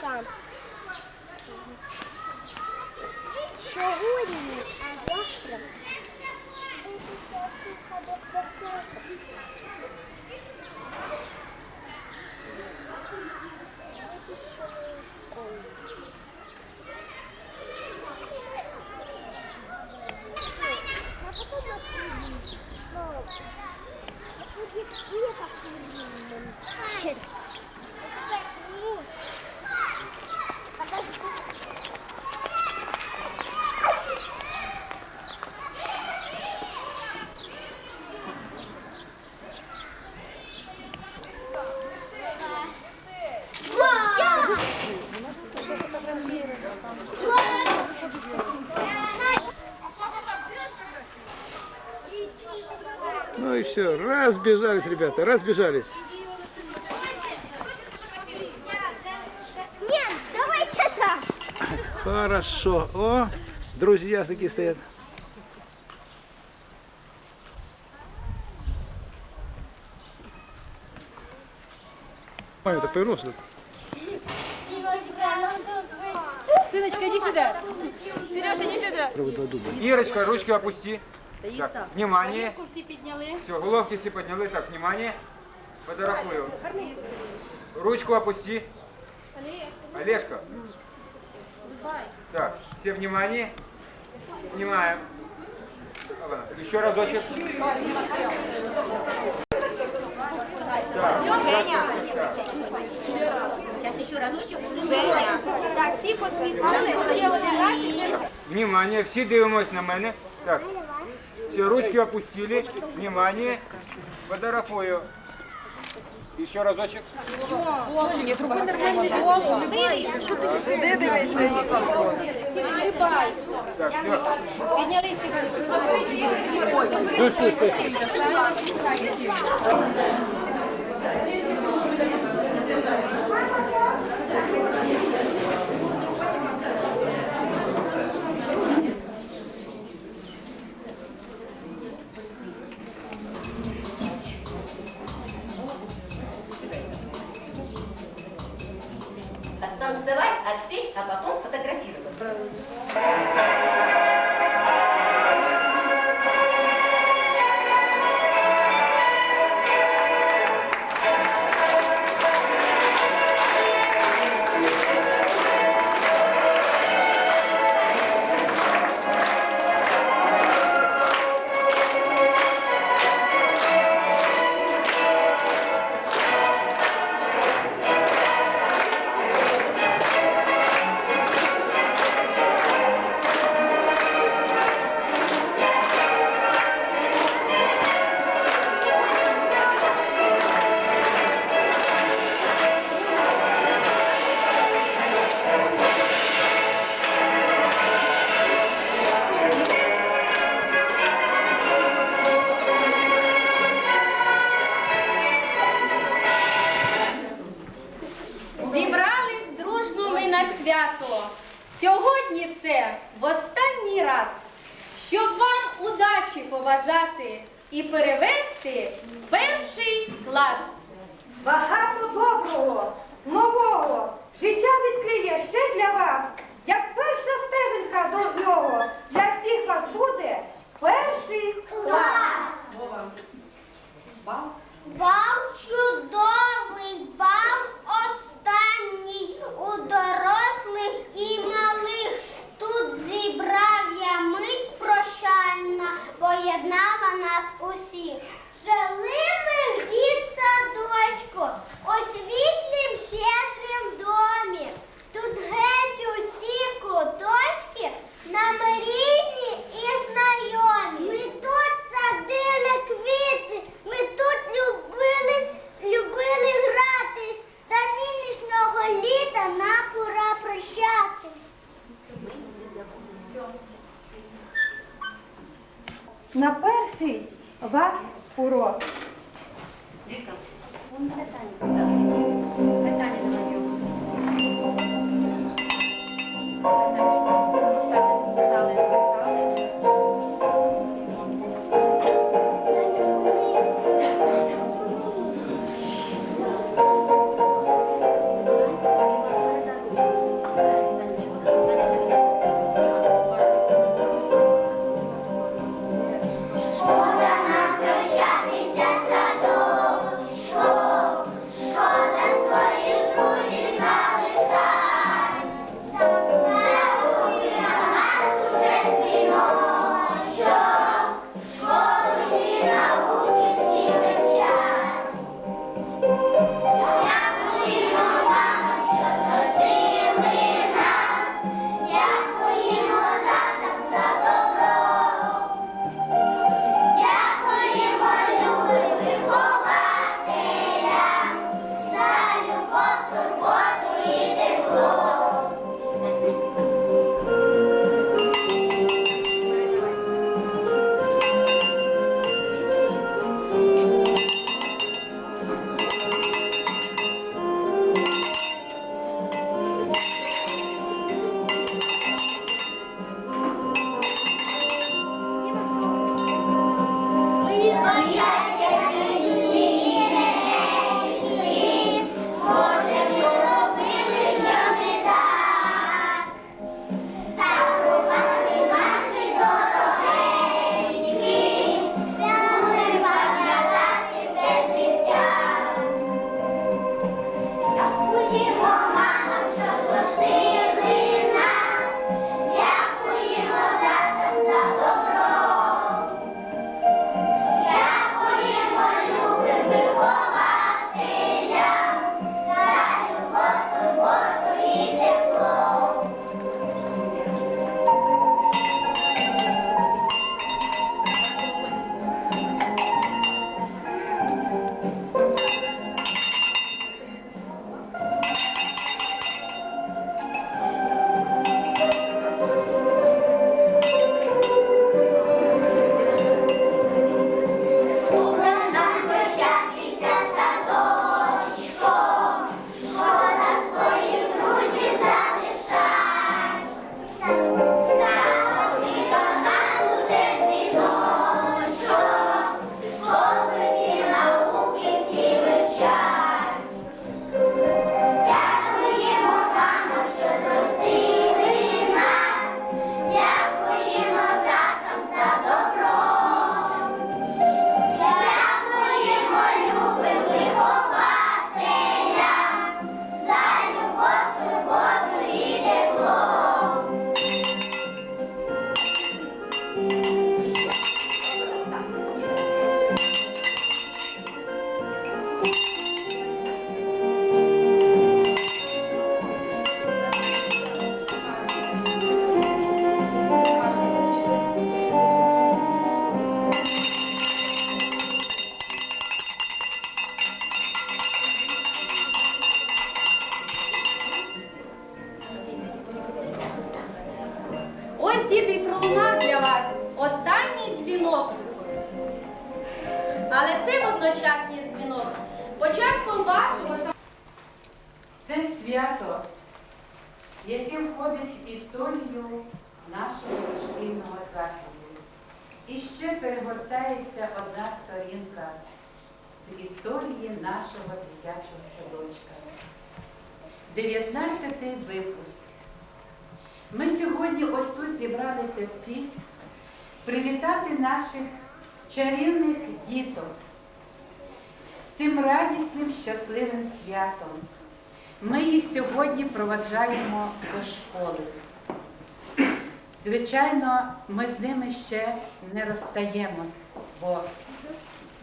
стакан. Сьогодні, а завтра. Ще. Ну и все, разбежались, ребята, разбежались. Нет, давайте так. Хорошо. О, друзья такие стоят. Маме, так повернулся. Сыночка, иди сюда. Сережа, иди сюда. Ирочка, ручки опусти. Так, внимание. Руку всі підняли. Все, головки все подняли. Так, внимание. Фотографую. Ручку опусти. Олежка. Так, все внимание. Снимаем. Опа, Еще разочек. Так, так, так. Так, всі посміхнули. Ще один раз. і ще- Внимание, всі дивимось на мене. Так, Все, ручки опустили. Внимание. Водорофою. Еще разочек. Так, все. А потом фотографировать. Сьогодні це в останній раз, щоб вам удачі побажати і перевести в перший клас. Багато доброго, нового життя відкриє ще для вас, як перша стежинка до нього. Для всіх вас буде перший клас. Бал чудовий, бал останній у дорослих і малих. Тут зібрав'я мить прощальна, поєднала нас усіх. Жили ми в дітсадочку, у світлім щедрім домі. Тут геть усі куточки нам рідні і знайомі. Ми тут садили квіти, ми тут любили, ваш урок. Наших чарівних діток з цим радісним щасливим святом. Ми їх сьогодні проваджаємо до школи. Звичайно, ми з ними ще не розстаємось, бо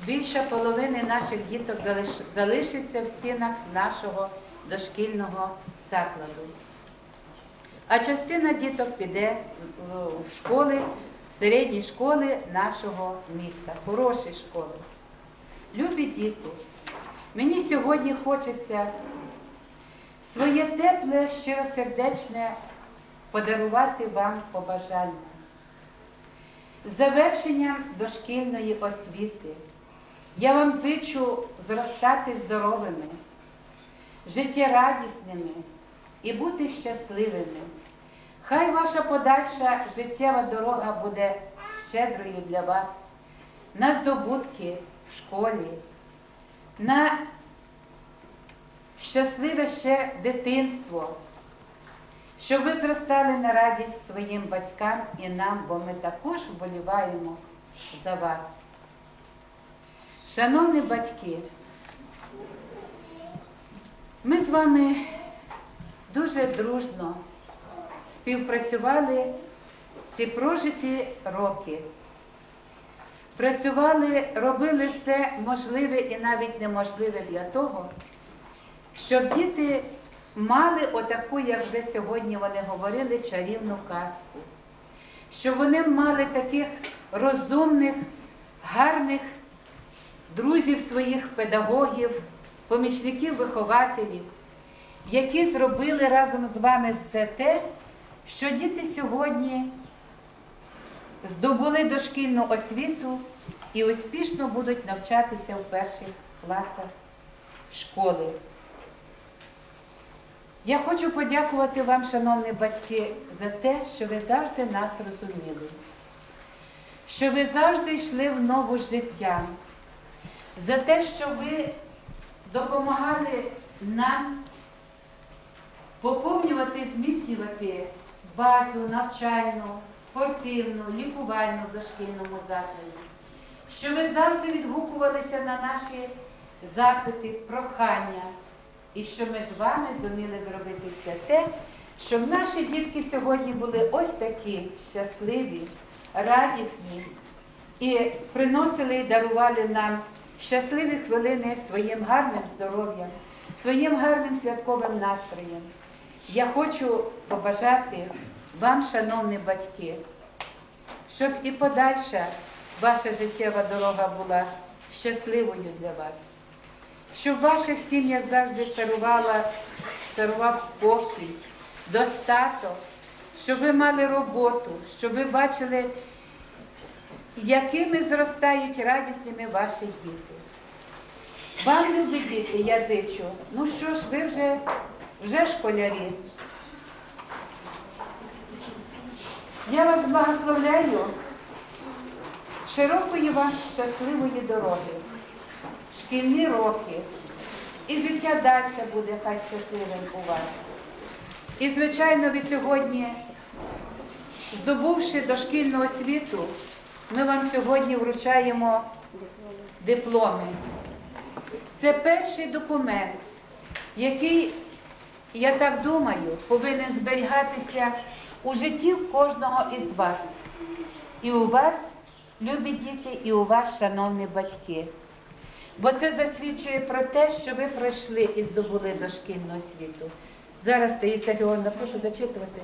більша половини наших діток залиш- залишиться в стінах нашого дошкільного закладу. А частина діток піде в- школи, середні школи нашого міста, хороші школи. Любі діти, мені сьогодні хочеться своє тепле, щиросердечне подарувати вам побажання. Завершенням дошкільної освіти я вам зичу зростати здоровими, життєрадісними і бути щасливими. Хай ваша подальша життєва дорога буде щедрою для вас на здобутки в школі, на щасливе ще дитинство, щоб ви зростали на радість своїм батькам і нам, бо ми також вболіваємо за вас. Шановні батьки, ми з вами дуже дружно співпрацювали ці прожиті роки. Працювали, робили все можливе і навіть неможливе для того, щоб діти мали отаку, як вже сьогодні вони говорили, чарівну казку, щоб вони мали таких розумних, гарних друзів своїх педагогів, помічників вихователів, які зробили разом з вами все те, що діти сьогодні здобули дошкільну освіту і успішно будуть навчатися в перших класах школи. Я хочу подякувати вам, шановні батьки, за те, що ви завжди нас розуміли, що ви завжди йшли в нову життя, за те, що ви допомагали нам поповнювати, зміцнювати базу навчальну, спортивну, лікувальну в дошкільному закладі, що ви завжди відгукувалися на наші запити, прохання, і що ми з вами зуміли зробити все те, щоб наші дітки сьогодні були ось такі щасливі, радісні і приносили і дарували нам щасливі хвилини своїм гарним здоров'ям, своїм гарним святковим настроєм. Я хочу побажати вам, шановні батьки, щоб і подальша ваша життєва дорога була щасливою для вас, щоб в ваших сім'ях завжди царувала, царував спокій, достаток, щоб ви мали роботу, щоб ви бачили, якими зростають радісними ваші діти. Вам, любі діти, я зичу, ну що ж, ви вже, вже школярі. Я вас благословляю широкої вам щасливої дороги, шкільні роки, і життя далі буде хай щасливим у вас. І, звичайно, ви сьогодні, здобувши дошкільну освіту, ми вам сьогодні вручаємо дипломи. Це перший документ, який, я так думаю, повинен зберігатися у житті кожного із вас. І у вас, любі діти, і у вас, шановні батьки. Бо це засвідчує про те, що ви пройшли і здобули дошкільну освіту. Зараз, Таїса Георгіївна, прошу зачитувати.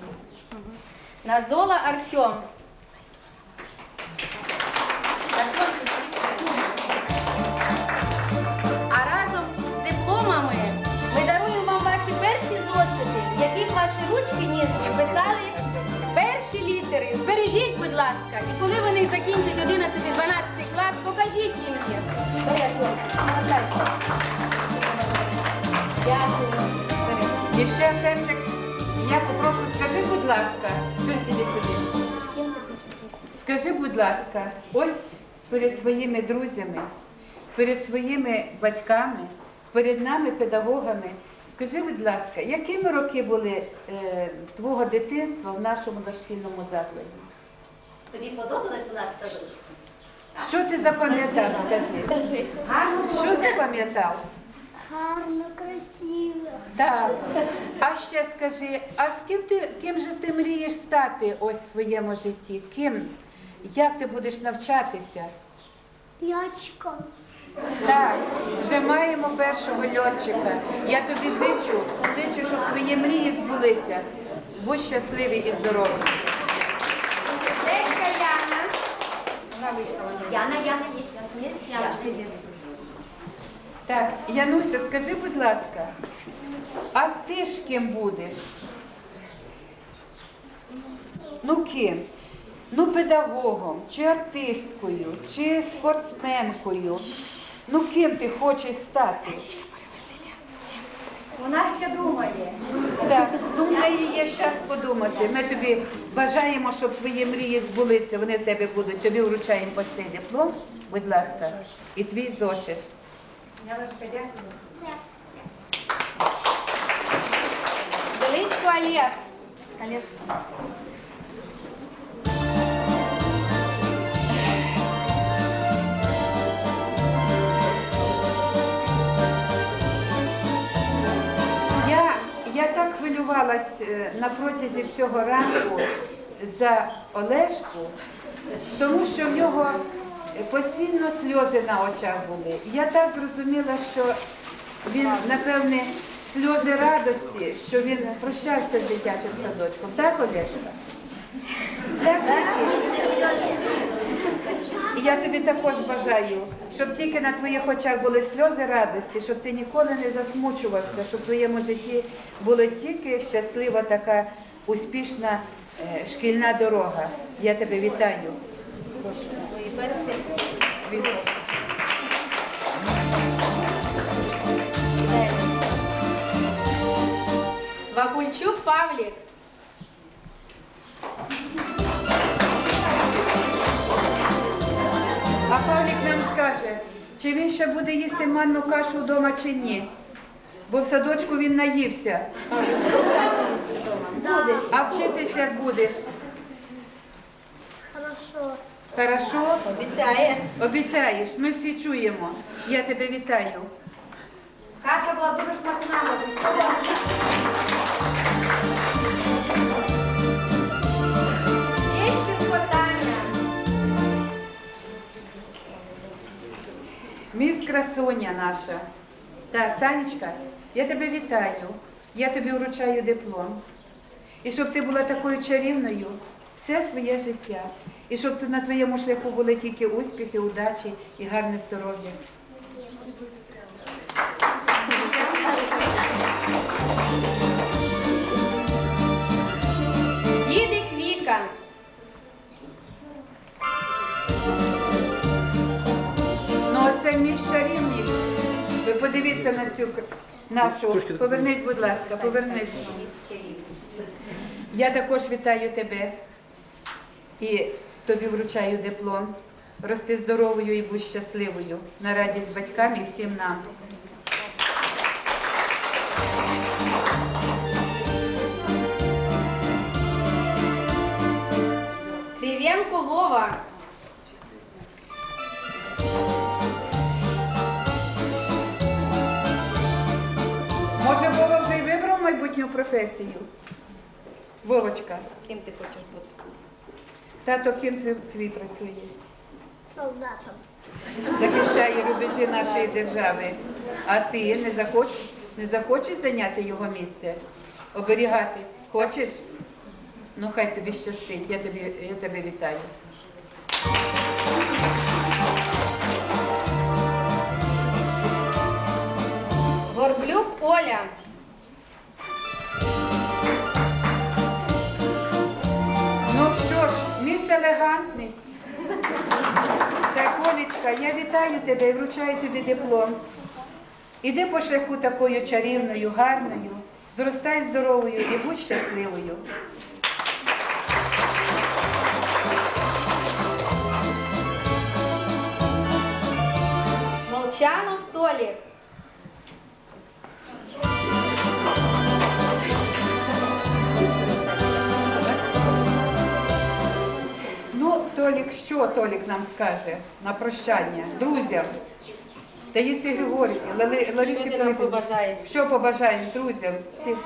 Назола Артем. А разом з дипломами ми даруємо вам ваші перші зошити, в яких ваші ручки ніжні писали перші збережіть, будь ласка, і коли вони закінчать 11-12 клас, покажіть їм їх. Дякую. І ще Артемчик, я попрошу, скажи, будь ласка. Скажи, будь ласка, ось перед своїми друзями, перед своїми батьками, перед нами, педагогами, скажи, будь ласка, якими роки були е, твого дитинства в нашому дошкільному закладі? Тобі подобалось у нас садочку? Що ти запам'ятав, скажи? Що запам'ятав? Гарно, красиво. Так. А ще скажи, а з ким ти ким же ти мрієш стати ось в своєму житті? Ким? Як ти будеш навчатися? Ячком. Так, вже маємо першого льотчика. Я тобі зичу, зичу, щоб твої мрії збулися. Будь щасливий і здоровий. Леська Яна. Яна, Яна є. Яночка, йди. Так, Януся, скажи, будь ласка, а ти ж ким будеш? Ну ким? Ну, педагогом, чи артисткою, чи спортсменкою. Ну ким ти хочеш стати? Вона ще думає. Так, ну в неї є час подумати. Ми тобі бажаємо, щоб твої мрії збулися, вони в тебе будуть. Тобі вручаємо цей диплом, будь ласка, і твій зошит. Величко Олег. Олежка. Хвилювалась е, на протязі всього ранку за Олешку, тому що в нього постійно сльози на очах були. Я так зрозуміла, що він, напевне, сльози радості, що він прощався з дитячим садочком. Так, Олешка? Так, і я тобі також бажаю, щоб тільки на твоїх очах були сльози радості, щоб ти ніколи не засмучувався, щоб в твоєму житті була тільки щаслива така успішна е, шкільна дорога. Я тебе вітаю. Вакульчук Павлік. А Павлік нам скаже, чи він ще буде їсти манну кашу вдома чи ні. Бо в садочку він наївся. А вчитися як будеш? Хорошо. Хорошо? Обіцяє. Обіцяєш, ми всі чуємо. Я тебе вітаю. Каша була дуже смачна, Міс красуня наша. Так, Танечка, я тебе вітаю. Я тобі вручаю диплом. І щоб ти була такою чарівною все своє життя. І щоб на твоєму шляху були тільки успіхи, удачі і гарне здоров'я. Дідик подивіться на цю нашу. Повернись, будь ласка, повернись. Я також вітаю тебе і тобі вручаю диплом. Рости здоровою і будь щасливою на радість батькам і всім нам. Кривенко Вова. Майбутню професію? Вовочка, Ким ти хочеш бути? тато ким твій, твій працює? Солдатом. захищає рубежі нашої держави. А ти не захочеш, не захочеш зайняти його місце, оберігати? Хочеш? Ну хай тобі щастить, я тобі, я тебе вітаю. Горблюк Оля. Елегантність. Так, Олечка, я вітаю тебе і вручаю тобі диплом. Іди по шляху такою чарівною, гарною, зростай здоровою і будь щасливою. Молчанов Толік. Толік, що Толік нам скаже на прощання? Друзям. Таїсі Григорівні, Лали- Ларисі Що побажаєш? Що побажаєш друзям? Всім?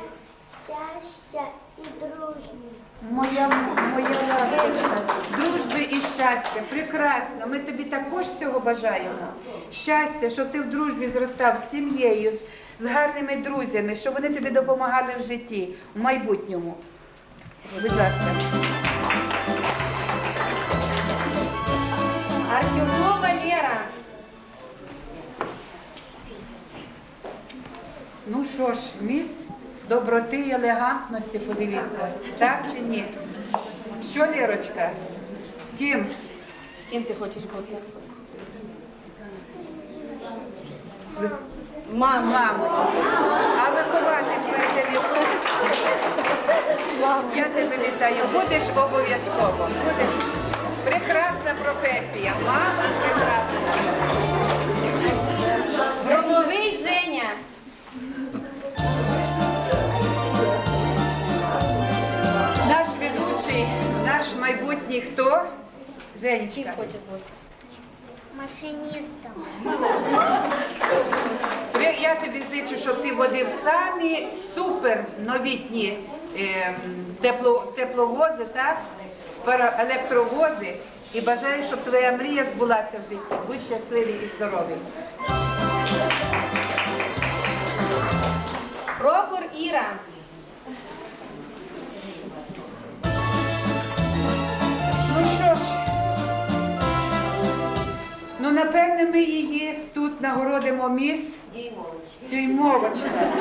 Щастя і дружні. Моя, моя ласточка, дружби і щастя, прекрасно. Ми тобі також цього бажаємо. Щастя, щоб ти в дружбі зростав з сім'єю, з, з гарними друзями, щоб вони тобі допомагали в житті, в майбутньому. Будь ласка. Артюкова Лера. Ну що ж, міс доброти і елегантності, подивіться, так чи ні? Що, Лерочка? Ким? Ким ти хочеш бути? Мама. Мамою. А вихователь тебе Я тебе вітаю. Будеш обов'язково. Будеш. Прекрасна професія. Мама прекрасна. Громовий Женя. Наш ведучий, наш майбутній хто? Женечка. хочеш бути? Машиністом. Я тобі зичу, щоб ти водив самі супер новітні ем, тепло, тепловози, так? Електровози. І бажаю, щоб твоя мрія збулася в житті. Будь щасливий і здоровий. Прохор Іра. Ну що ж, ну напевне ми її тут нагородимо міс Дюймовочка.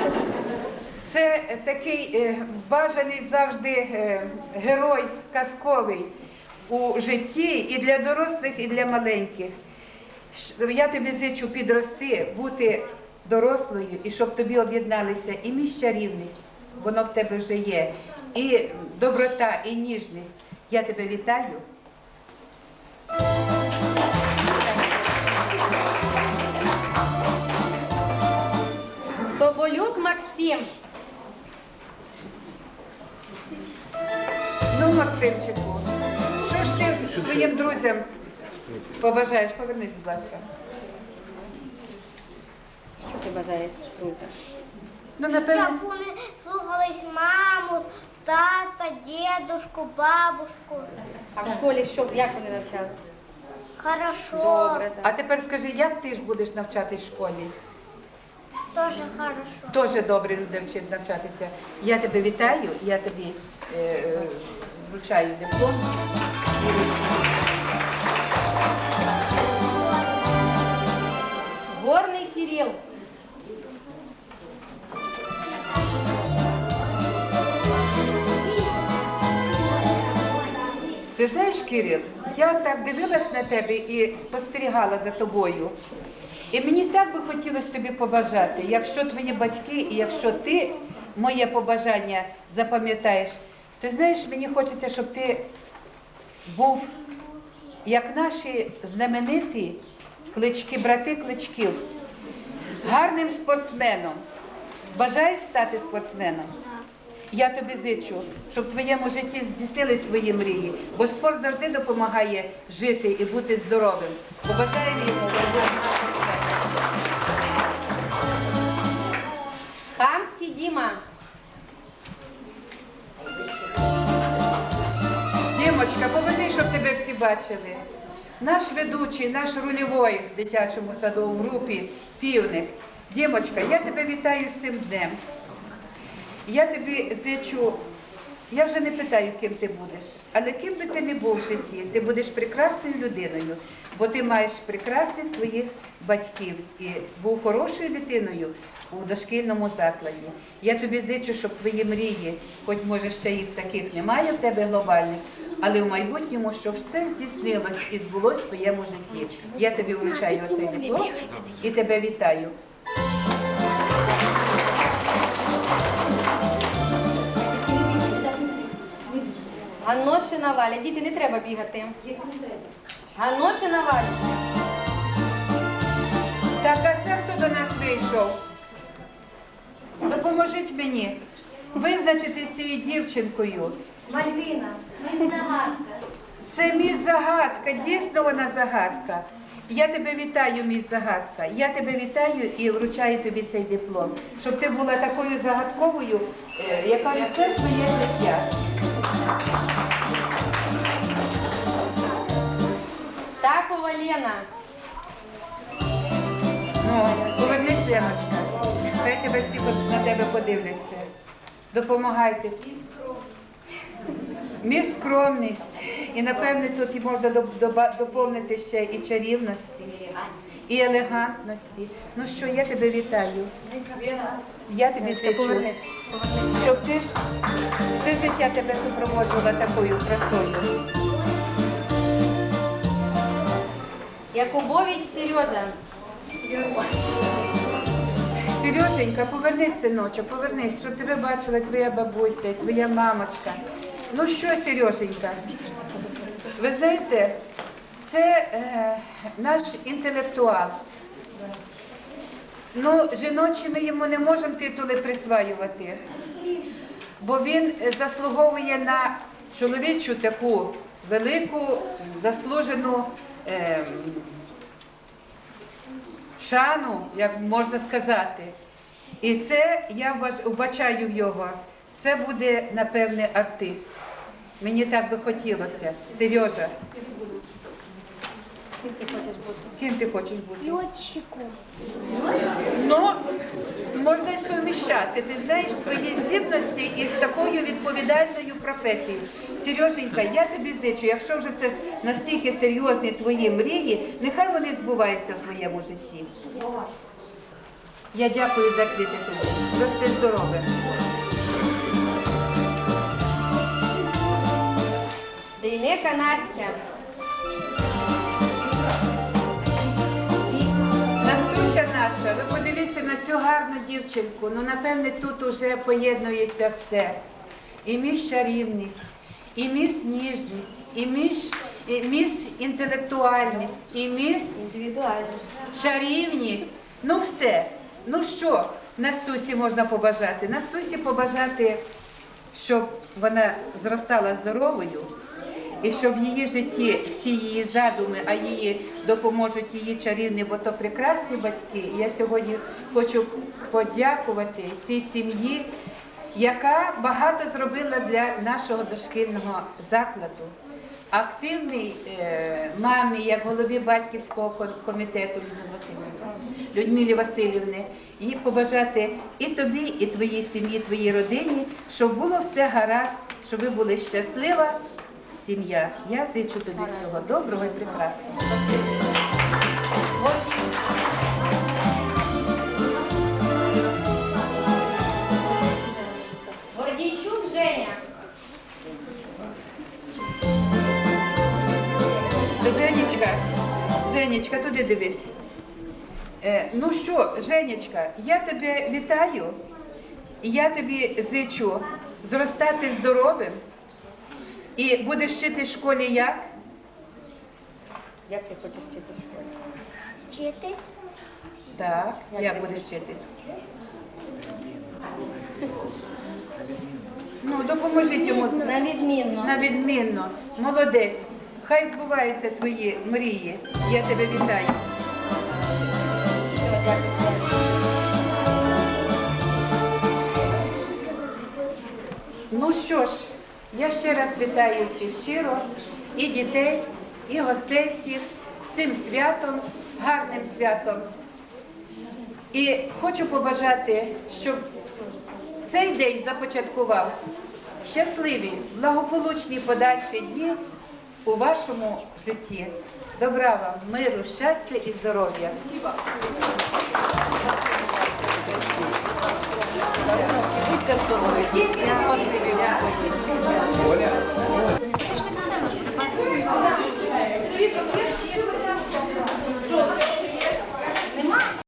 Це такий е, бажаний завжди е, герой сказковий у житті і для дорослих, і для маленьких. Я тобі зичу підрости, бути дорослою, і щоб тобі об'єдналися і між чарівність, воно в тебе вже є, і доброта, і ніжність. Я тебе вітаю. Соболюк Максим. Максимчику, що ж ти своїм друзям побажаєш? Повернись, будь ласка. Що ти бажаєш, друзі? Ну, напевно, Щоб вони слухались маму, тата, дідушку, бабушку. А в школі що, як вони навчали? Хорошо. Добре, а тепер скажи, як ти ж будеш навчатись в школі? Тоже хорошо. Дуже добре люди вчить навчатися. Я тебе вітаю, я тобі е, е, вручаю диплом. Горний Кирил. Ти знаєш, Кирил, я так дивилась на тебе і спостерігала за тобою. І мені так би хотілося тобі побажати, якщо твої батьки і якщо ти моє побажання запам'ятаєш, ти знаєш, мені хочеться, щоб ти був як наші знамениті клички, брати кличків, гарним спортсменом. Бажаєш стати спортсменом? Я тобі зичу, щоб в твоєму житті здійснили свої мрії, бо спорт завжди допомагає жити і бути здоровим. Побажаємо йому. Хамський Діма. Дімочка, поведи, щоб тебе всі бачили. Наш ведучий, наш рульовий в дитячому саду в групі півник. Дімочка, я тебе вітаю з цим днем. Я тобі зичу, я вже не питаю, ким ти будеш, але ким би ти не був в житті, ти будеш прекрасною людиною, бо ти маєш прекрасних своїх батьків і був хорошою дитиною, у дошкільному закладі. Я тобі зичу, щоб твої мрії, хоч може ще їх таких немає в тебе глобальних, але в майбутньому, щоб все здійснилось і збулось в твоєму житті. Я тобі вручаю оцей диплом і тебе вітаю. Ганношина Валя. Діти, не треба бігати. Ганношина Валя. Так, а це хто до нас вийшов? Допоможіть мені визначити з цією дівчинкою. Мальвіна. Мальвіна Гарка. Це міс загадка, дійсно вона загадка. Я тебе вітаю, міс загадка. Я тебе вітаю і вручаю тобі цей диплом, щоб ти була такою загадковою, е, яка несе своє життя. Шахова Лена. Ну, повернись, Леночка. Хай тебе всі на тебе подивляться. Допомагайте. Міс скромність. І напевне тут і можна доповнити ще і чарівності, і елегантності. Ну що, я тебе вітаю. Я тобі зичу, повернись. щоб ти ж все життя тебе супроводжувала такою красою. Якубович Сережа. Сереженька, повернись, синочок, повернись, щоб тебе бачила твоя бабуся, твоя мамочка. Ну що, Сереженька, ви знаєте, це е, наш інтелектуал. Ну, жіночі ми йому не можемо титули присваювати, бо він заслуговує на чоловічу таку велику заслужену. ем, шану, як можна сказати. І це я вбачаю його. Це буде, напевне, артист. Мені так би хотілося. Сережа. Ким ти хочеш бути? Льотчику. Ну, можна й суміщати. Ти знаєш твої здібності із такою відповідальною професією. Сереженька, я тобі зичу, якщо вже це настільки серйозні твої мрії, нехай вони збуваються в твоєму житті. Я дякую за квіти тобі. Рости здорове. Дейнека Настя. Настуся наша, ви подивіться на цю гарну дівчинку. Ну, напевне, тут уже поєднується все. І між чарівність, і між ніжність, і між і між інтелектуальність, і між Індивідуальність. чарівність. Ну все. Ну що Настусі можна побажати? Настусі побажати, щоб вона зростала здоровою. І щоб в її житті всі її задуми, а її допоможуть її чарівні, бо то прекрасні батьки. Я сьогодні хочу подякувати цій сім'ї, яка багато зробила для нашого дошкільного закладу. Активній е, мамі, як голові батьківського комітету Людмилі Васильівни, і побажати і тобі, і твоїй сім'ї, твоїй родині, щоб було все гаразд, щоб ви були щаслива сім'я. Я зичу тобі всього доброго і прекрасного. Женечка, туди дивись. Е, ну що, Женечка, я тебе вітаю, і я тобі зичу зростати здоровим і будеш вчити в школі як? Як ти хочеш вчити в школі? Вчити. Так, Як як будеш будеш вчити? Ну, допоможіть йому На відмінно. на відмінно. Молодець. Хай збуваються твої мрії. Я тебе вітаю. Ну що ж, я ще раз вітаю всіх щиро, і дітей, і гостей всіх з цим святом, гарним святом. І хочу побажати, щоб цей день започаткував щасливі, благополучні подальші дні у вашому житті. Добра вам, миру, щастя і здоров'я. Будьте здорові.